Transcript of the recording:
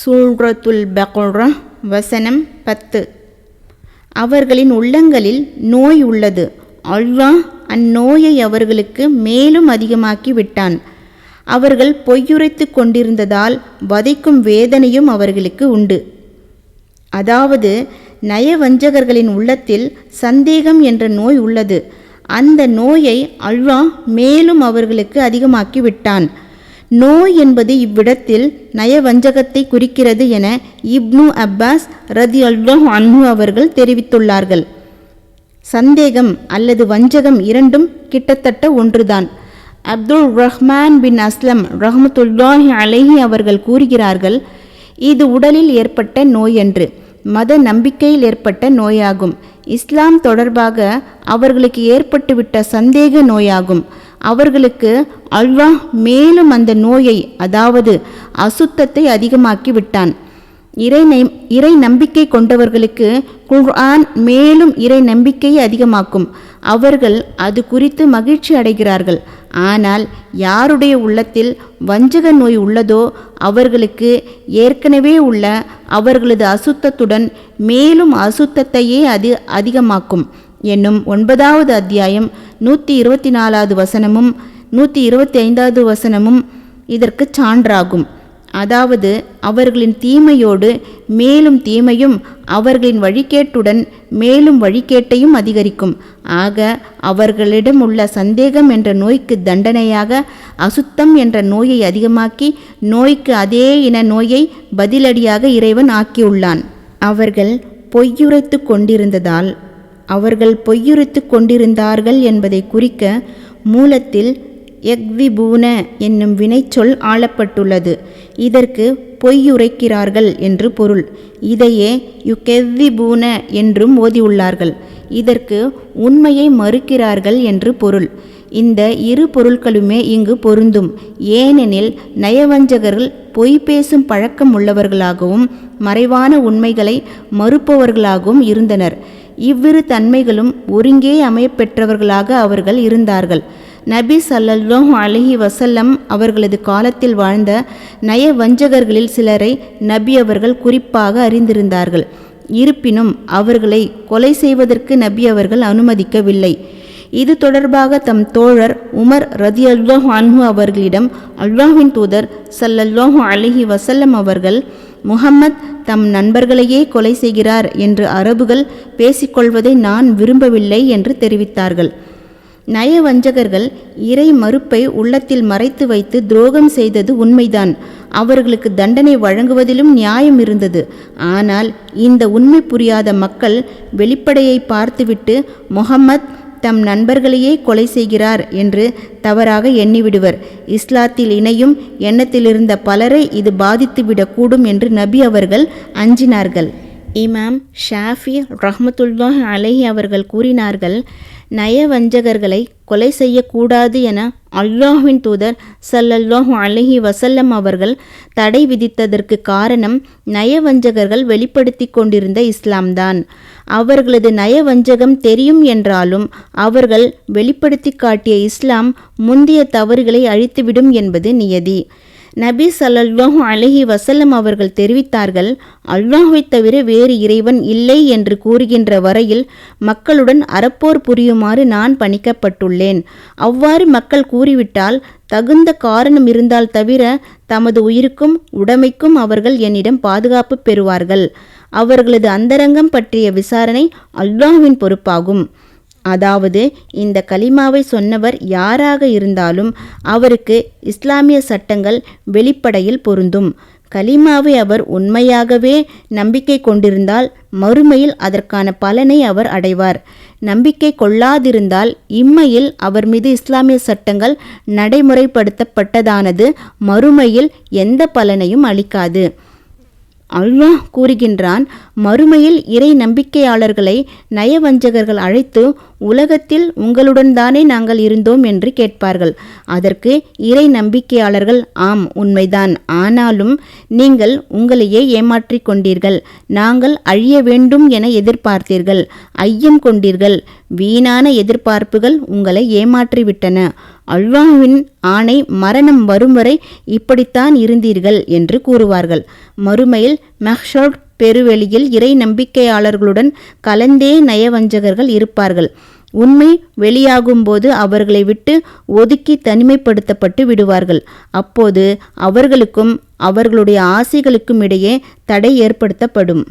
சூழ்ரத்துல் பக்ர வசனம் பத்து. அவர்களின் உள்ளங்களில் நோய் உள்ளது. அல்லாஹ் அந்நோயை அவர்களுக்கு மேலும் அதிகமாக்கி விட்டான். அவர்கள் பொய்யுரைத்து கொண்டிருந்ததால் வதைக்கும் வேதனையும் அவர்களுக்கு உண்டு. அதாவது நயவஞ்சகர்களின் உள்ளத்தில் சந்தேகம் என்ற நோய் உள்ளது. அந்த நோயை அல்வா மேலும் அவர்களுக்கு அதிகமாக்கி விட்டான். நோய் என்பது இவ்விடத்தில் நயவஞ்சகத்தை குறிக்கிறது என இப்னு அப்பாஸ் ரதி அல்லாஹ் அன்ஹு அவர்கள் தெரிவித்துள்ளார்கள். சந்தேகம் அல்லது வஞ்சகம் இரண்டும் கிட்டத்தட்ட ஒன்றுதான். அப்துல் ரஹ்மான் பின் அஸ்லம் ரஹமத்துல்லாஹி அலேஹி அவர்கள் கூறுகிறார்கள் இது உடலில் ஏற்பட்ட நோயன்று மத நம்பிக்கையில் ஏற்பட்ட நோயாகும். இஸ்லாம் தொடர்பாக அவர்களுக்கு ஏற்பட்டுவிட்ட சந்தேக நோயாகும். அவர்களுக்கு அல்வா மேலும் அந்த நோயை அதாவது அசுத்தத்தை அதிகமாக்கி விட்டான் இறை இறை நம்பிக்கை கொண்டவர்களுக்கு குர்ஆன் மேலும் இறை நம்பிக்கையை அதிகமாக்கும். அவர்கள் அது குறித்து மகிழ்ச்சி அடைகிறார்கள். ஆனால் யாருடைய உள்ளத்தில் வஞ்சக நோய் உள்ளதோ அவர்களுக்கு ஏற்கனவே உள்ள அவர்களது அசுத்தத்துடன் மேலும் அசுத்தத்தையே அது அதிகமாக்கும். என்னும் ஒன்பதாவது அத்தியாயம் நூற்றி இருபத்தி நாலாவது வசனமும் நூற்றி இருபத்தி ஐந்தாவது வசனமும் இதற்கு சான்றாகும். அதாவது அவர்களின் தீமையோடு மேலும் தீமையும் அவர்களின் வழிகேட்டுடன் மேலும் வழிகேட்டையும் அதிகரிக்கும். ஆக அவர்களிடம் உள்ள சந்தேகம் என்ற நோய்க்கு தண்டனையாக அசுத்தம் என்ற நோயை அதிகமாக்கி நோய்க்கு அதே இன நோயை பதிலடியாக இறைவன் ஆக்கியுள்ளான். அவர்கள் பொய்யுரைத்து கொண்டிருந்ததால் அவர்கள் பொய்யுரைத்து கொண்டிருந்தார்கள் என்பதை குறிக்க மூலத்தில் எக்விபூன என்னும் வினைச்சொல் ஆளப்பட்டுள்ளது. இதற்கு பொய்யுரைக்கிறார்கள் என்று பொருள். இதையே யுகெவ்விபூன என்றும் ஓதியுள்ளார்கள். இதற்கு உண்மையை மறுக்கிறார்கள் என்று பொருள். இந்த இரு பொருட்களுமே இங்கு பொருந்தும். ஏனெனில் நயவஞ்சகர்கள் பொய் பேசும் பழக்கம் உள்ளவர்களாகவும் மறைவான உண்மைகளை மறுப்பவர்களாகவும் இருந்தனர். இவ்விரு தன்மைகளும் ஒருங்கே அமையப்பெற்றவர்களாக அவர்கள் இருந்தார்கள். நபி ஸல்லல்லாஹு அலஹி வசல்லம் அவர்களது காலத்தில் வாழ்ந்த நய வஞ்சகர்களில் சிலரை நபி அவர்கள் குறிப்பாக அறிந்திருந்தார்கள். இருப்பினும் அவர்களை கொலை செய்வதற்கு நபி அவர்கள் அனுமதிக்கவில்லை. இது தொடர்பாக தம் தோழர் உமர் ரதி அல்லாஹ் அன்ஹு அவர்களிடம் அல்லாஹ்வின் தூதர் சல்லல்லோஹ் அலைஹி வசல்லம் அவர்கள் முகம்மத் தம் நண்பர்களையே கொலை செய்கிறார் என்று அரபுகள் பேசிக்கொள்வதை நான் விரும்பவில்லை என்று தெரிவித்தார்கள். நயவஞ்சகர்கள் இறை மறுப்பை உள்ளத்தில் மறைத்து வைத்து துரோகம் செய்தது உண்மைதான். அவர்களுக்கு தண்டனை வழங்குவதிலும் நியாயம் இருந்தது. ஆனால் இந்த உண்மை புரியாத மக்கள் வெளிப்படையை பார்த்துவிட்டு முகம்மத் தம் நண்பர்களையே கொலை செய்கிறார் என்று தவறாக எண்ணிவிடுவர். இஸ்லாத்தில் இணையும் எண்ணத்திலிருந்த பலரை இது பாதித்துவிடக்கூடும் என்று நபி அவர்கள் அஞ்சினார்கள். இமாம் ஷாஃபி ரஹமத்துல்லாஹ் அலஹி அவர்கள் கூறினார்கள் நயவஞ்சகர்களை கொலை செய்யக்கூடாது என அல்லாஹ்வின் தூதர் சல்லல்லாஹு அலஹி வசல்லம் அவர்கள் தடை விதித்ததற்கு காரணம் நயவஞ்சகர்கள் வெளிப்படுத்தி கொண்டிருந்த இஸ்லாம்தான். அவர்களது நயவஞ்சகம் தெரியும் என்றாலும் அவர்கள் வெளிப்படுத்தி காட்டிய இஸ்லாம் முந்தைய தவறுகளை அழித்துவிடும் என்பது நியதி. நபி ஸல்லல்லாஹு அலஹி வசல்லம் அவர்கள் தெரிவித்தார்கள் அல்லாஹை தவிர வேறு இறைவன் இல்லை என்று கூறுகின்ற வரையில் மக்களுடன் அறப்போர் புரியுமாறு நான் பணிக்கப்பட்டுள்ளேன். அவ்வாறு மக்கள் கூறிவிட்டால் தகுந்த காரணம் இருந்தால் தவிர தமது உயிருக்கும் உடைமைக்கும் அவர்கள் என்னிடம் பாதுகாப்பு பெறுவார்கள். அவர்களது அந்தரங்கம் பற்றிய விசாரணை அல்லாஹ்வின் பொறுப்பாகும். அதாவது இந்த கலிமாவை சொன்னவர் யாராக இருந்தாலும் அவருக்கு இஸ்லாமிய சட்டங்கள் வெளிப்படையில் பொருந்தும். கலிமாவை அவர் உண்மையாகவே நம்பிக்கை கொண்டிருந்தால் மறுமையில் அதற்கான பலனை அவர் அடைவார். நம்பிக்கை கொள்ளாதிருந்தால் இம்மையில் அவர் மீது இஸ்லாமிய சட்டங்கள் நடைமுறைப்படுத்தப்பட்டதானது மறுமையில் எந்த பலனையும் அளிக்காது. அல்லாஹ் கூறுகின்றான் மறுமையில் இறை நம்பிக்கையாளர்களை நயவஞ்சகர்கள் அழைத்து உலகத்தில் உங்களுடன் தானே நாங்கள் இருந்தோம் என்று கேட்பார்கள். அதற்கு இறை நம்பிக்கையாளர்கள் ஆம் உண்மைதான். ஆனாலும் நீங்கள் உங்களையே ஏமாற்றிக் கொண்டீர்கள். நாங்கள் அழிய வேண்டும் என எதிர்பார்த்தீர்கள். ஐயம் கொண்டீர்கள். வீணான எதிர்பார்ப்புகள் உங்களை ஏமாற்றிவிட்டன. அல்வாவின் ஆணை மரணம் வரும் வரை இப்படித்தான் இருந்தீர்கள் என்று கூறுவார்கள். மறுமையில் மெஹ்ஷோட் பெருவெளியில் இறை நம்பிக்கையாளர்களுடன் கலந்தே நயவஞ்சகர்கள் இருப்பார்கள். உண்மை வெளியாகும்போது அவர்களை விட்டு ஒதுக்கி தனிமைப்படுத்தப்பட்டு விடுவார்கள். அப்போது அவர்களுக்கும் அவர்களுடைய ஆசைகளுக்கும் இடையே தடை ஏற்படுத்தப்படும்.